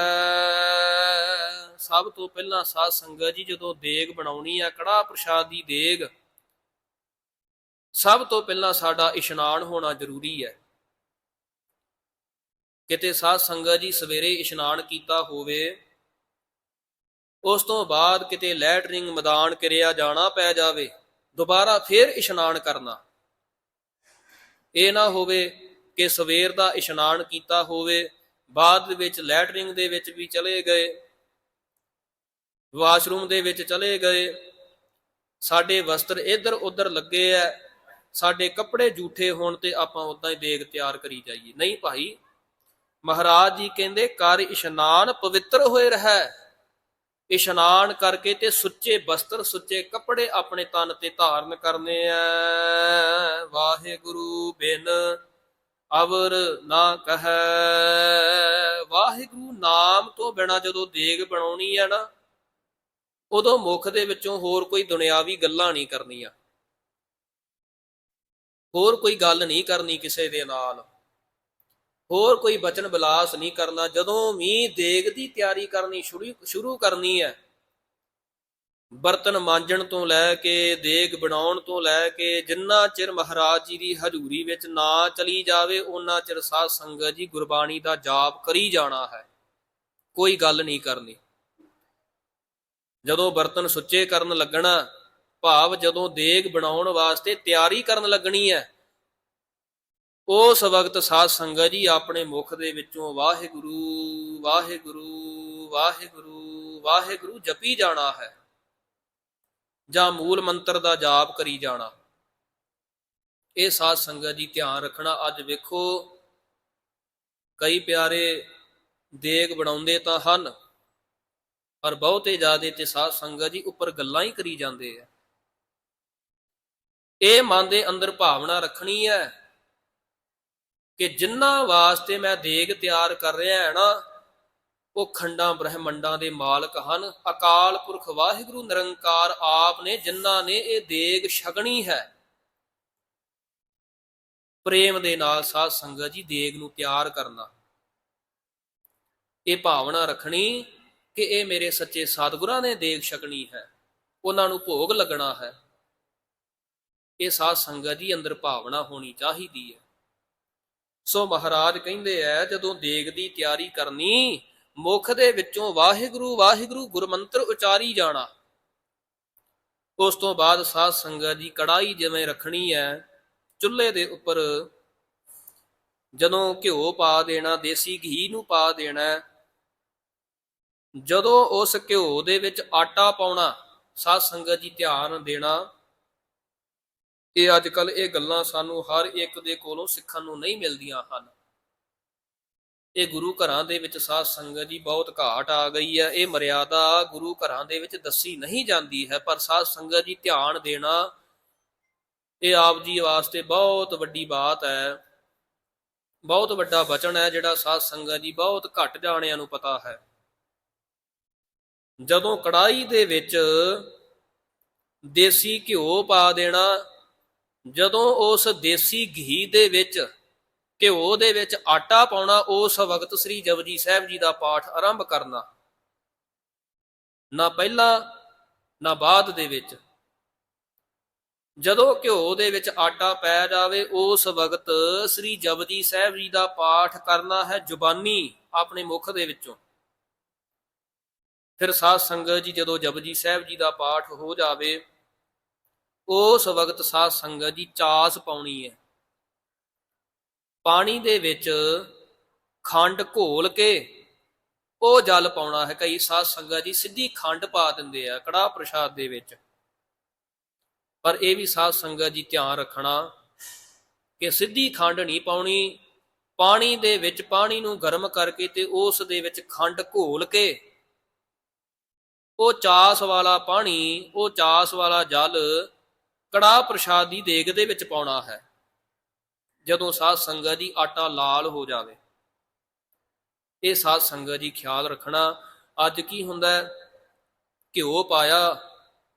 ਸਭ ਤੋਂ ਪਹਿਲਾਂ ਸਾਧ ਸੰਗਤ ਜੀ ਜਦੋਂ ਦੇਗ ਬਣਾਉਣੀ ਆ ਕੜਾ ਪ੍ਰਸ਼ਾਦ ਦੀ ਦੇਗ, ਸਭ ਤੋਂ ਪਹਿਲਾਂ ਸਾਡਾ ਇਸ਼ਨਾਨ ਹੋਣਾ ਜ਼ਰੂਰੀ ਹੈ। ਕਿਤੇ ਸਾਧ ਸੰਗਤ ਜੀ ਸਵੇਰੇ ਇਸ਼ਨਾਨ ਕੀਤਾ ਹੋਵੇ ਉਸ ਤੋਂ ਬਾਅਦ ਕਿਤੇ ਲੈਟਰਿੰਗ ਮੈਦਾਨ ਕਿਰਿਆ ਜਾਣਾ ਪੈ ਜਾਵੇ, ਦੁਬਾਰਾ ਫਿਰ ਇਸ਼ਨਾਨ ਕਰਨਾ। ਇਹ ਨਾ ਹੋਵੇ ਕਿ ਸਵੇਰ ਦਾ ਇਸ਼ਨਾਨ ਕੀਤਾ ਹੋਵੇ, ਬਾਅਦ ਵਿੱਚ ਲੈਟਰਿੰਗ ਦੇ ਵਿੱਚ ਵੀ ਚਲੇ ਗਏ, ਵਾਸ਼ਰੂਮ ਦੇ ਵਿੱਚ ਚਲੇ ਗਏ। ਸਾਡੇ ਵਸਤਰ ਇੱਧਰ ਉੱਧਰ ਲੱਗੇ ਐ, ਸਾਡੇ ਕੱਪੜੇ ਝੂਠੇ ਹੋਣ ਤੇ ਆਪਾਂ ਉਦਾਂ ਹੀ ਦੇਗ ਤਿਆਰ ਕਰੀ ਜਾਈਏ। ਨਹੀਂ ਭਾਈ, ਮਹਾਰਾਜ ਜੀ ਕਹਿੰਦੇ, ਕਰ ਇਸ਼ਨਾਨ ਪਵਿੱਤਰ ਹੋਏ ਰਹਿ। ਇਸ਼ਨਾਨ ਕਰਕੇ ਤੇ ਸੁੱਚੇ ਬਸਤਰ, ਸੁੱਚੇ ਕੱਪੜੇ ਆਪਣੇ ਤਨ ਤੇ ਧਾਰਨ ਕਰਨੇ ਐ। ਵਾਹਿਗੁਰੂ ਬਿਨ ਅਵਰ ਨਾ ਕਹੈ। ਵਾਹਿਗੁਰੂ ਨਾਮ ਤੋਂ ਬਿਨਾ ਜਦੋਂ ਦੇਗ ਬਣਾਉਣੀ ਹੈ ਨਾ, ਉਦੋਂ ਮੁਖ ਦੇ ਵਿੱਚੋਂ ਹੋਰ ਕੋਈ ਦੁਨਿਆਵੀ ਗੱਲਾਂ ਨਹੀਂ ਕਰਨੀਆਂ। ਹੋਰ ਕੋਈ ਗੱਲ ਨਹੀਂ ਕਰਨੀ ਕਿਸੇ ਦੇ ਨਾਲ। ਹੋਰ ਕੋਈ ਬਚਨ ਬਿਲਾਸ ਨਹੀਂ ਕਰਨਾ। ਜਦੋਂ ਵੀ ਦੇਗ ਦੀ ਤਿਆਰੀ ਕਰਨੀ ਸ਼ੁਰੂ ਸ਼ੁਰੂ ਕਰਨੀ ਹੈ, ਬਰਤਨ ਮਾਂਜਣ ਤੋਂ ਲੈ ਕੇ, ਦੇਗ ਬਣਾਉਣ ਤੋਂ ਲੈ ਕੇ, ਜਿੰਨਾ ਚਿਰ ਮਹਾਰਾਜ ਜੀ ਦੀ ਹਜ਼ੂਰੀ ਵਿੱਚ ਨਾ ਚਲੀ ਜਾਵੇ, ਉਹਨਾਂ ਚਿਰ ਸਾਧ ਸੰਗਤ ਜੀ ਗੁਰਬਾਣੀ ਦਾ ਜਾਪ ਕਰੀ ਜਾਣਾ ਹੈ। ਕੋਈ ਗੱਲ ਨਹੀਂ ਕਰਨੀ। ਜਦੋਂ ਬਰਤਨ ਸੁੱਚੇ ਕਰਨ ਲੱਗਣਾ, ਭਾਵ ਜਦੋਂ ਦੇਗ ਬਣਾਉਣ ਵਾਸਤੇ ਤਿਆਰੀ ਕਰਨ ਲੱਗਣੀ ਹੈ ਉਸ ਵਕਤ ਸਾਧ ਸੰਗਤ ਜੀ ਆਪਣੇ ਮੁਖ ਦੇ ਵਿੱਚੋਂ ਵਾਹਿਗੁਰੂ ਵਾਹਿਗੁਰੂ ਵਾਹਿਗੁਰੂ ਵਾਹਿਗੁਰੂ ਜਪੀ ਜਾਣਾ ਹੈ ਜਾਂ ਮੂਲ ਮੰਤਰ ਦਾ ਜਾਪ ਕਰੀ ਜਾਣਾ। ਇਹ ਸਾਧ ਸੰਗਤ ਜੀ ਧਿਆਨ ਰੱਖਣਾ। ਅੱਜ ਵੇਖੋ, ਕਈ ਪਿਆਰੇ ਦੇਗ ਬਣਾਉਂਦੇ ਤਾਂ ਹਨ, ਪਰ ਬਹੁਤੇ ਜ਼ਿਆਦੇ ਤੇ ਸਾਧ ਸੰਗਤ ਜੀ ਉੱਪਰ ਗੱਲਾਂ ਹੀ ਕਰੀ ਜਾਂਦੇ ਆ। ਇਹ ਮਨ ਦੇ ਅੰਦਰ ਭਾਵਨਾ ਰੱਖਣੀ ਹੈ ਕਿ ਜਿੰਨਾ ਵਾਸਤੇ ਮੈਂ ਦੇਗ ਤਿਆਰ ਕਰ ਰਿਹਾ ਹੈ ਨਾ, ਉਹ ਖੰਡਾਂ ਬ੍ਰਹਮੰਡਾਂ ਦੇ ਮਾਲਕ ਹਨ। ਅਕਾਲ ਪੁਰਖ ਵਾਹਿਗੁਰੂ ਨਿਰੰਕਾਰ ਆਪ ਨੇ, ਜਿਨ੍ਹਾਂ ਨੇ ਇਹ ਦੇਗ ਛਕਣੀ ਹੈ। ਪ੍ਰੇਮ ਦੇ ਨਾਲ ਸਾਧ ਸੰਗਤ ਜੀ ਦੇਗ ਨੂੰ ਤਿਆਰ ਕਰਨਾ। ਇਹ ਭਾਵਨਾ ਰੱਖਣੀ ਕਿ ਇਹ ਮੇਰੇ ਸੱਚੇ ਸਤਿਗੁਰਾਂ ਨੇ ਦੇਗ ਛਕਣੀ ਹੈ। ਉਹਨਾਂ ਨੂੰ ਭੋਗ ਲੱਗਣਾ ਹੈ। ਇਹ ਸਾਧ ਸੰਗਤ ਜੀ ਅੰਦਰ ਭਾਵਨਾ ਹੋਣੀ ਚਾਹੀਦੀ ਹੈ। ਸੋ ਮਹਾਰਾਜ ਕਹਿੰਦੇ ਐ, ਜਦੋਂ ਦੇਗ ਦੀ ਤਿਆਰੀ ਕਰਨੀ, ਮੁਖ ਦੇ ਵਿੱਚੋਂ ਵਾਹਿਗੁਰੂ ਵਾਹਿਗੁਰੂ ਗੁਰਮੰਤਰ ਉਚਾਰੀ ਜਾਣਾ। ਉਸ ਤੋਂ ਬਾਅਦ ਸਾਧ ਸੰਗਤ ਦੀ ਕੜਾਈ ਜਿਵੇਂ ਰੱਖਣੀ ਹੈ ਚੁੱਲ੍ਹੇ ਦੇ ਉੱਪਰ ਜਦੋਂ ਘਿਓ ਪਾ ਦੇਣਾ, ਦੇਸੀ ਘੀ ਨੂੰ ਪਾ ਦੇਣਾ, ਜਦੋਂ ਉਸ ਘਿਓ ਦੇ ਵਿੱਚ ਆਟਾ ਪਾਉਣਾ, ਸਾਧ ਸੰਗਤ ਜੀ ਧਿਆਨ ਦੇਣਾ ਇਹ ਅੱਜ ਕੱਲ ਇਹ ਗੱਲਾਂ ਸਾਨੂੰ ਹਰ ਇੱਕ ਦੇ ਕੋਲੋਂ ਸਿੱਖਣ ਨੂੰ ਨਹੀਂ ਮਿਲਦੀਆਂ ਹਨ। ਇਹ ਗੁਰੂ ਘਰਾਂ ਦੇ ਵਿੱਚ ਸਾਧ ਸੰਗਤ ਜੀ ਬਹੁਤ ਘਾਟ ਆ ਗਈ ਹੈ। ਇਹ ਮਰਿਆਦਾ ਗੁਰੂ ਘਰਾਂ ਦੇ ਵਿੱਚ ਦੱਸੀ ਨਹੀਂ ਜਾਂਦੀ ਹੈ, ਪਰ ਸਾਧ ਸੰਗਤ ਜੀ ਧਿਆਨ ਦੇਣਾ ਇਹ ਆਪ ਜੀ ਵਾਸਤੇ ਬਹੁਤ ਵੱਡੀ ਬਾਤ ਹੈ। ਬਹੁਤ ਵੱਡਾ ਬਚਨ ਹੈ ਜਿਹੜਾ ਸਾਧ ਸੰਗਤ ਜੀ ਬਹੁਤ ਘੱਟ ਜਾਣਿਆਂ ਨੂੰ ਪਤਾ ਹੈ। ਜਦੋਂ ਕੜਾਈ ਦੇ ਵਿੱਚ ਦੇਸੀ ਘਿਓ ਪਾ ਦੇਣਾ ਜਦੋਂ ਉਸ ਦੇਸੀ ਘੀ ਦੇ ਵਿੱਚ, ਘਿਓ ਦੇ ਵਿੱਚ ਆਟਾ ਪਾਉਣਾ, ਉਸ ਵਕਤ ਸ੍ਰੀ ਜਪਜੀ ਸਾਹਿਬ ਜੀ ਦਾ ਪਾਠ ਆਰੰਭ ਕਰਨਾ। ਨਾ ਪਹਿਲਾਂ, ਨਾ ਬਾਅਦ ਦੇ ਵਿੱਚ। ਜਦੋਂ ਘਿਓ ਦੇ ਵਿੱਚ ਆਟਾ ਪੈ ਜਾਵੇ, ਉਸ ਵਕਤ ਸ੍ਰੀ ਜਪਜੀ ਸਾਹਿਬ ਜੀ ਦਾ ਪਾਠ ਕਰਨਾ ਹੈ ਜ਼ੁਬਾਨੀ ਆਪਣੇ ਮੁਖ ਦੇ ਵਿੱਚੋਂ। ਫਿਰ ਸਾਧ ਸੰਗਤ ਜੀ ਜਦੋਂ ਜਪਜੀ ਸਾਹਿਬ ਜੀ ਦਾ ਪਾਠ ਹੋ ਜਾਵੇ ਉਸ ਵਕਤ ਸਾਧ ਸੰਗਤ ਜੀ ਚਾਸ ਪਾਉਣੀ ਹੈ ਪਾਣੀ ਦੇ ਵਿੱਚ ਖੰਡ ਘੋਲ ਕੇ ਉਹ ਜਲ ਪਾਉਣਾ ਹੈ। ਕਈ ਸਾਧ ਸੰਗਤ ਜੀ ਸਿੱਧੀ ਖੰਡ ਪਾ ਦਿੰਦੇ ਆ ਕੜਾ ਪ੍ਰਸ਼ਾਦ ਦੇ ਵਿੱਚ। ਪਰ ਇਹ ਵੀ ਸਾਧ ਸੰਗਤ ਜੀ ਧਿਆਨ ਰੱਖਣਾ ਕਿ ਸਿੱਧੀ ਖੰਡ ਨਹੀਂ ਪਾਉਣੀ। ਪਾਣੀ ਦੇ ਵਿੱਚ ਪਾਣੀ ਨੂੰ ਗਰਮ ਕਰਕੇ ਤੇ ਉਸ ਦੇ ਵਿੱਚ ਖੰਡ ਘੋਲ ਕੇ ਉਹ ਚਾਸ ਵਾਲਾ ਪਾਣੀ, ਉਹ ਚਾਸ ਵਾਲਾ ਜਲ ਕੜਾ ਪ੍ਰਸ਼ਾਦ ਦੀ ਦੇਗ ਦੇ ਵਿੱਚ ਪਾਉਣਾ ਹੈ। ਜਦੋਂ ਸਾਧ ਸੰਗਤ ਜੀ ਆਟਾ ਲਾਲ ਹੋ ਜਾਵੇ। ਇਹ ਸਾਧ ਸੰਗਤ ਜੀ ਖਿਆਲ ਰੱਖਣਾ ਅੱਜ ਕੀ ਹੁੰਦਾ ਹੈ? ਘਿਓ ਪਾਇਆ,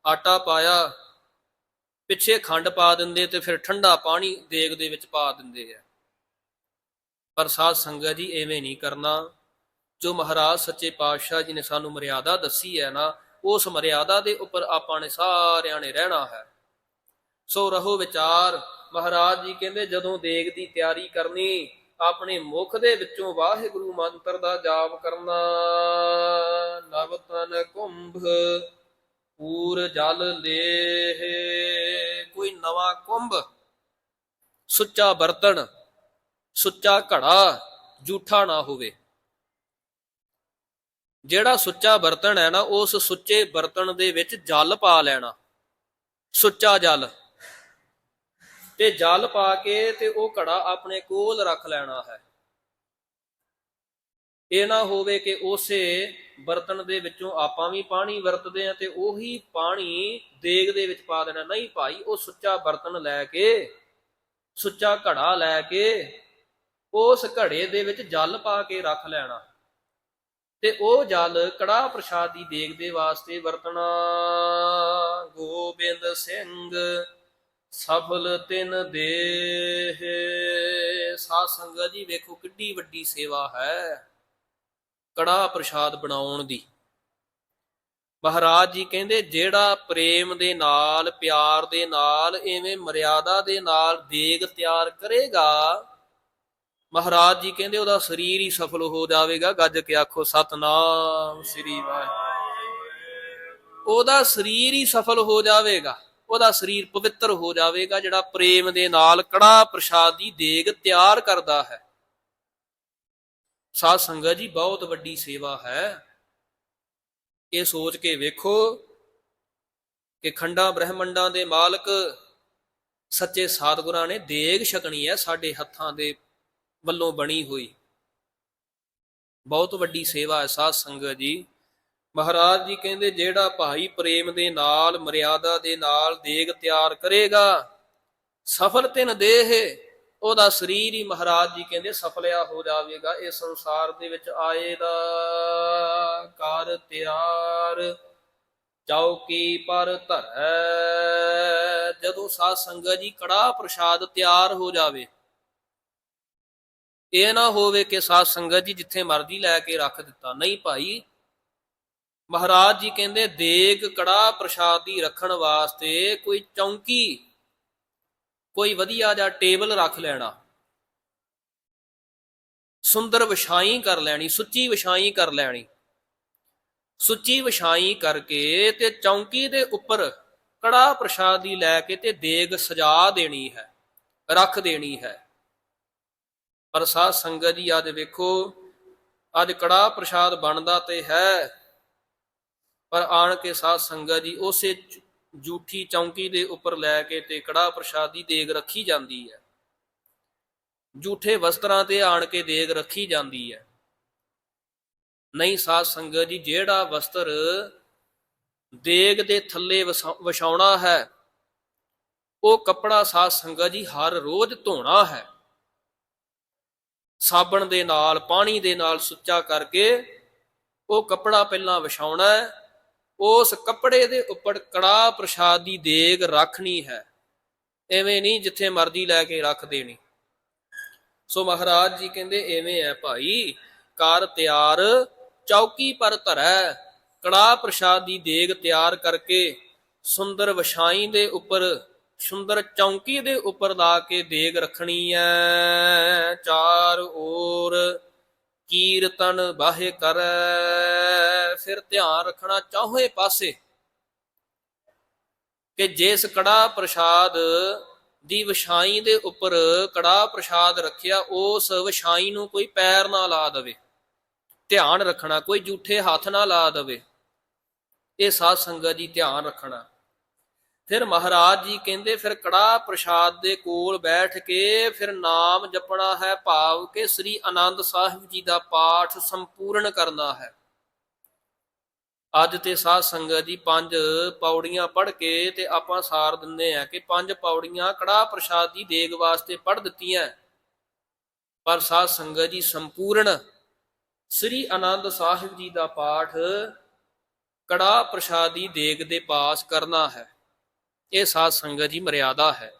ਆਟਾ ਪਾਇਆ, ਪਿੱਛੇ ਖੰਡ ਪਾ ਦਿੰਦੇ ਤੇ ਫਿਰ ਠੰਡਾ ਪਾਣੀ ਦੇਗ ਦੇ ਵਿੱਚ ਪਾ ਦਿੰਦੇ ਆ। ਪਰ ਸਾਧ ਸੰਗਤ ਜੀ ਐਵੇਂ ਨਹੀਂ ਕਰਨਾ। ਜੋ ਮਹਾਰਾਜ ਸੱਚੇ ਪਾਤਸ਼ਾਹ ਜੀ ਨੇ ਸਾਨੂੰ ਮਰਿਆਦਾ ਦੱਸੀ ਹੈ ਨਾ, ਉਸ ਮਰਿਆਦਾ ਦੇ ਉੱਪਰ ਆਪਾਂ ਨੇ ਸਾਰਿਆਂ ਨੇ ਰਹਿਣਾ ਹੈ। ਸੋ ਰਹੋ ਵਿਚਾਰ। ਮਹਾਰਾਜ ਜੀ ਕਹਿੰਦੇ, ਜਦੋਂ ਦੇਗ ਦੀ ਤਿਆਰੀ ਕਰਨੀ, ਆਪਣੇ ਮੁਖ ਦੇ ਵਿੱਚੋਂ ਵਾਹਿਗੁਰੂ ਮੰਤਰ ਦਾ ਜਾਪ ਕਰਨਾ। ਨਵਤਨ ਕੁੰਭ, ਪੂਰ ਜਲ ਲੇਹ। ਕੋਈ ਨਵਾਂ ਕੁੰਭ, ਸੁੱਚਾ ਬਰਤਨ, ਸੁੱਚਾ ਘੜਾ ਝੂਠਾ ਨਾ ਹੋਵੇ। ਜਿਹੜਾ ਸੁੱਚਾ ਬਰਤਨ ਹੈ ਨਾ, ਉਸ ਸੁੱਚੇ ਬਰਤਨ ਦੇ ਵਿੱਚ ਜਲ ਪਾ ਲੈਣਾ। ਸੁੱਚਾ ਜਲ। ਤੇ ਜਲ ਪਾ ਕੇ ਤੇ ਉਹ ਘੜਾ ਆਪਣੇ ਕੋਲ ਰੱਖ ਲੈਣਾ ਹੈ। ਇਹ ਨਾ ਹੋਵੇ ਕਿ ਉਸੇ ਬਰਤਨ ਦੇ ਵਿੱਚੋਂ ਆਪਾਂ ਵੀ ਪਾਣੀ ਵਰਤਦੇ ਆ ਤੇ ਉਹੀ ਪਾਣੀ ਦੇਗ ਦੇ ਵਿੱਚ ਪਾ ਦੇਣਾ। ਨਹੀਂ ਭਾਈ, ਉਹ ਸੁੱਚਾ ਬਰਤਨ ਲੈ ਕੇ, ਸੁੱਚਾ ਘੜਾ ਲੈ ਕੇ ਉਸ ਘੜੇ ਦੇ ਵਿੱਚ ਜਲ ਪਾ ਕੇ ਰੱਖ ਲੈਣਾ। ਤੇ ਉਹ ਜਲ ਕੜਾ ਪ੍ਰਸ਼ਾਦੀ ਦੇਗ ਦੇ ਵਾਸਤੇ ਵਰਤਣਾ। ਗੋਬਿੰਦ ਸਿੰਘ ਸਫਲ ਤਿਨ ਦੇਹ। ਸਾਧ ਸੰਗਤ ਜੀ, ਵੇਖੋ ਕਿੱਡੀ ਵੱਡੀ ਸੇਵਾ ਹੈ। ਕੜਾ ਪ੍ਰਸ਼ਾਦ ਬਣਾਉਣ ਦੀ। ਮਹਾਰਾਜ ਜੀ ਕਹਿੰਦੇ, ਜਿਹੜਾ ਪ੍ਰੇਮ ਦੇ ਨਾਲ, ਪਿਆਰ ਦੇ ਨਾਲ, ਐਵੇਂ ਮਰਿਆਦਾ ਦੇ ਨਾਲ ਦੇਗ ਤਿਆਰ ਕਰੇਗਾ, ਮਹਾਰਾਜ ਜੀ ਕਹਿੰਦੇ ਉਹਦਾ ਸਰੀਰ ਹੀ ਸਫਲ ਹੋ ਜਾਵੇਗਾ। ਗੱਜ ਕੇ ਆਖੋ, ਸਤਨਾਮ ਸ੍ਰੀ ਵਾਹਿਗੁਰੂ। ਉਹਦਾ ਸਰੀਰ ਹੀ ਸਫਲ ਹੋ ਜਾਵੇਗਾ। ਉਹਦਾ ਸਰੀਰ ਪਵਿੱਤਰ ਹੋ ਜਾਵੇਗਾ, ਜਿਹੜਾ ਪ੍ਰੇਮ ਦੇ ਨਾਲ ਕੜਾ ਪ੍ਰਸ਼ਾਦ ਦੀ ਦੇਗ ਤਿਆਰ ਕਰਦਾ ਹੈ। ਸਾਧ ਸੰਗਤ ਜੀ, ਬਹੁਤ ਵੱਡੀ ਸੇਵਾ ਹੈ। ਇਹ ਸੋਚ ਕੇ ਵੇਖੋ ਕਿ ਖੰਡਾਂ ਬ੍ਰਹਮੰਡਾਂ ਦੇ ਮਾਲਕ ਸੱਚੇ ਸਾਧਗੁਰਾਂ ਨੇ ਦੇਗ ਛਕਣੀ ਹੈ ਸਾਡੇ ਹੱਥਾਂ ਦੇ ਵੱਲੋਂ ਬਣੀ ਹੋਈ। ਬਹੁਤ ਵੱਡੀ ਸੇਵਾ ਹੈ ਸਾਧ ਸੰਗਤ ਜੀ। ਮਹਾਰਾਜ ਜੀ ਕਹਿੰਦੇ, ਜਿਹੜਾ ਭਾਈ ਪ੍ਰੇਮ ਦੇ ਨਾਲ, ਮਰਿਆਦਾ ਦੇ ਨਾਲ ਦੇਗ ਤਿਆਰ ਕਰੇਗਾ, ਸਫਲ ਤਿਨ ਦੇਹ ਉਹਦਾ ਸਰੀਰ ਹੀ ਮਹਾਰਾਜ ਜੀ ਕਹਿੰਦੇ ਸਫਲਿਆ ਹੋ ਜਾਵੇਗਾ। ਇਹ ਸੰਸਾਰ ਦੇ ਵਿੱਚ ਆਏ ਦਾ ਕਰ ਤਿਆਰ। ਚੌਕੀ ਪਰ ਧਰੈ, ਜਦੋਂ ਸਾਧ ਸੰਗਤ ਜੀ ਕੜਾ ਪ੍ਰਸ਼ਾਦ ਤਿਆਰ ਹੋ ਜਾਵੇ। ਇਹ ਨਾ ਹੋਵੇ ਕਿ ਸਾਧ ਸੰਗਤ ਜੀ ਜਿੱਥੇ ਮਰਜ਼ੀ ਲੈ ਕੇ ਰੱਖ ਦਿੱਤਾ। ਨਹੀਂ ਭਾਈ ਮਹਾਰਾਜ ਜੀ ਕਹਿੰਦੇ, ਦੇਗ ਕੜਾ ਪ੍ਰਸ਼ਾਦੀ ਰੱਖਣ ਵਾਸਤੇ ਕੋਈ ਚੌਂਕੀ, ਕੋਈ ਵਧੀਆ ਜਿਹਾ ਟੇਬਲ ਰੱਖ ਲੈਣਾ। ਸੁੰਦਰ ਵਿਛਾਈ ਕਰ ਲੈਣੀ, ਸੁੱਚੀ ਵਿਛਾਈ ਕਰ ਲੈਣੀ। ਸੁੱਚੀ ਵਿਛਾਈ ਕਰਕੇ ਤੇ ਚੌਂਕੀ ਦੇ ਉੱਪਰ ਕੜਾ ਪ੍ਰਸ਼ਾਦੀ ਲੈ ਕੇ ਤੇ ਦੇਗ ਸਜਾ ਦੇਣੀ ਹੈ, ਰੱਖ ਦੇਣੀ ਹੈ। ਪਰ ਸਾਧ ਸੰਗਤ ਜੀ, ਅੱਜ ਵੇਖੋ, ਅੱਜ ਕੜਾ ਪ੍ਰਸ਼ਾਦ ਬਣਦਾ ਤੇ ਹੈ। ਪਰ ਆਣ ਕੇ ਸਾਧ ਸੰਗਤ ਜੀ ਉਸੇ ਜੂਠੀ ਚੌਂਕੀ ਦੇ ਉੱਪਰ ਲੈ ਕੇ ਤੇ ਕੜਾ ਪ੍ਰਸ਼ਾਦੀ ਦੇਗ ਰੱਖੀ ਜਾਂਦੀ ਹੈ। ਜੂਠੇ ਵਸਤਰਾਂ ਤੇ ਆਣ ਕੇ ਦੇਗ ਰੱਖੀ ਜਾਂਦੀ ਹੈ। ਨਹੀਂ ਸਾਧ ਸੰਗਤ ਜੀ, ਜਿਹੜਾ ਵਸਤਰ ਦੇਗ ਦੇ ਥੱਲੇ ਵਿਛਾਉਣਾ ਹੈ, ਉਹ ਕੱਪੜਾ ਸਾਧ ਸੰਗਤ ਜੀ ਹਰ ਰੋਜ਼ ਧੋਣਾ ਹੈ। ਸਾਬਣ ਦੇ ਨਾਲ, ਪਾਣੀ ਦੇ ਨਾਲ ਸੁੱਚਾ ਕਰਕੇ ਉਹ ਕੱਪੜਾ ਪਹਿਲਾਂ ਵਿਛਾਉਣਾ ਹੈ ਉਸ ਕੱਪੜੇ ਦੇ ਉੱਪਰ ਕੜਾ ਪ੍ਰਸ਼ਾਦ ਦੀ ਦੇਗ ਰੱਖਣੀ ਹੈ। ਐਵੇਂ ਨਹੀਂ ਜਿੱਥੇ ਮਰਜ਼ੀ ਲੈ ਕੇ ਰੱਖ ਦੇਣੀ। ਸੋ ਮਹਾਰਾਜ ਜੀ ਕਹਿੰਦੇ, ਐਵੇਂ ਹੈ ਭਾਈ ਕਰ ਤਿਆਰ, ਚੌਕੀ ਪਰ ਧਰੈ, ਕੜਾ ਪ੍ਰਸ਼ਾਦ ਦੀ ਦੇਗ ਤਿਆਰ ਕਰਕੇ ਸੁੰਦਰ ਵਿਛਾਈ ਦੇ ਉੱਪਰ, ਸੁੰਦਰ ਚੌਂਕੀ ਦੇ ਉੱਪਰ ਲਾ ਕੇ ਦੇਗ ਰੱਖਣੀ ਐ ਚਾਰ ਓਰ ਕੀਰਤਨ ਬਾਹੇ ਕਰ, ਫਿਰ ਧਿਆਨ ਰੱਖਣਾ ਚਾਹੇ ਪਾਸੇ। ਕਿ ਜਿਸ ਕੜਾ ਪ੍ਰਸ਼ਾਦ ਦੀ ਵਿਛਾਈ ਦੇ ਉੱਪਰ ਕੜਾ ਪ੍ਰਸ਼ਾਦ ਰੱਖਿਆ, ਉਸ ਵਿਛਾਈ ਨੂੰ ਕੋਈ ਪੈਰ ਨਾ ਲਾ ਦਵੇ। ਧਿਆਨ ਰੱਖਣਾ, ਕੋਈ ਝੂਠੇ ਹੱਥ ਨਾ ਲਾ ਦਵੇ। ਇਹ ਸਾਧ ਸੰਗਤ ਜੀ ਧਿਆਨ ਰੱਖਣਾ। ਫਿਰ ਮਹਾਰਾਜ ਜੀ ਕਹਿੰਦੇ, ਫਿਰ ਕੜਾ ਪ੍ਰਸ਼ਾਦ ਦੇ ਕੋਲ ਬੈਠ ਕੇ ਫਿਰ ਨਾਮ ਜਪਣਾ ਹੈ, ਭਾਵ ਕਿ ਸ੍ਰੀ ਆਨੰਦ ਸਾਹਿਬ ਜੀ ਦਾ ਪਾਠ ਸੰਪੂਰਨ ਕਰਨਾ ਹੈ। ਅੱਜ ਤੇ ਸਾਧ ਸੰਗਤ ਜੀ ਪੰਜ ਪੌੜੀਆਂ ਪੜ੍ਹ ਕੇ ਤੇ ਆਪਾਂ ਸਾਰ ਦਿੰਦੇ ਆ ਕਿ ਪੰਜ ਪੌੜੀਆਂ ਕੜਾ ਪ੍ਰਸ਼ਾਦ ਦੀ ਦੇਗ ਵਾਸਤੇ ਪੜ੍ਹ ਦਿੱਤੀਆਂ। ਪਰ ਸਾਧ ਸੰਗਤ ਜੀ ਸੰਪੂਰਨ ਸ੍ਰੀ ਆਨੰਦ ਸਾਹਿਬ ਜੀ ਦਾ ਪਾਠ ਕੜਾ ਪ੍ਰਸ਼ਾਦੀ ਦੇਗ ਦੇ ਪਾਸ ਕਰਨਾ ਹੈ। ਇਹ ਸਾਧ ਸੰਗਤ ਜੀ ਮਰਿਆਦਾ ਹੈ।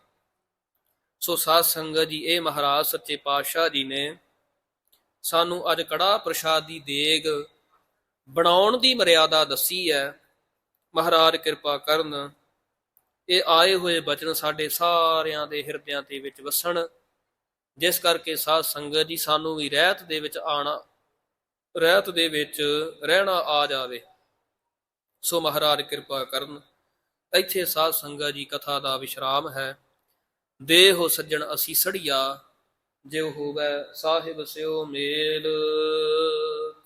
ਸੋ ਸਾਧ ਸੰਗਤ ਜੀ, ਇਹ ਮਹਾਰਾਜ ਸੱਚੇ ਪਾਤਸ਼ਾਹ ਜੀ ਨੇ ਸਾਨੂੰ ਅੱਜ ਕੜਾ ਪ੍ਰਸ਼ਾਦ ਦੀ ਦੇਗ ਬਣਾਉਣ ਦੀ ਮਰਿਆਦਾ ਦੱਸੀ ਹੈ। ਮਹਾਰਾਜ ਕਿਰਪਾ ਕਰਨ ਇਹ ਆਏ ਹੋਏ ਬਚਨ ਸਾਡੇ ਸਾਰਿਆਂ ਦੇ ਹਿਰਦਿਆਂ ਦੇ ਵਿੱਚ ਵਸਣ। ਜਿਸ ਕਰਕੇ ਸਾਧ ਸੰਗਤ ਜੀ, ਸਾਨੂੰ ਵੀ ਰਹਿਤ ਦੇ ਵਿੱਚ ਆਣਾ, ਰਹਿਤ ਦੇ ਵਿੱਚ ਰਹਿਣਾ ਆ ਜਾਵੇ। ਸੋ ਮਹਾਰਾਜ ਕਿਰਪਾ ਕਰਨ। ਇੱਥੇ ਸਾਧ ਸੰਗਤ ਜੀ ਕਥਾ ਦਾ ਵਿਸ਼ਰਾਮ ਹੈ। ਦੇਹੋ ਸੱਜਣ ਅਸੀਂ ਸੜੀਆ ਜਿਉ ਹੋਵੇ ਸਾਹਿਬ ਸਿਓ ਮੇਲ।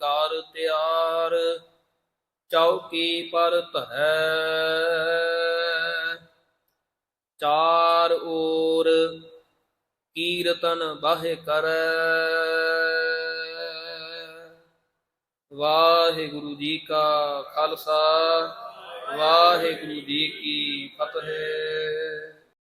ਕਰ ਤਿਆਰ, ਚੌਕੀ ਪਰ ਧਰੈ। ਚਾਰ ਓਰ ਕੀਰਤਨ ਬਾਹਿ ਕਰੈ। ਵਾਹਿਗੁਰੂ ਜੀ ਕਾ ਖਾਲਸਾ। ਵਾਹਿਗੁਰੂ ਜੀ ਕੀ ਫਤਿਹ।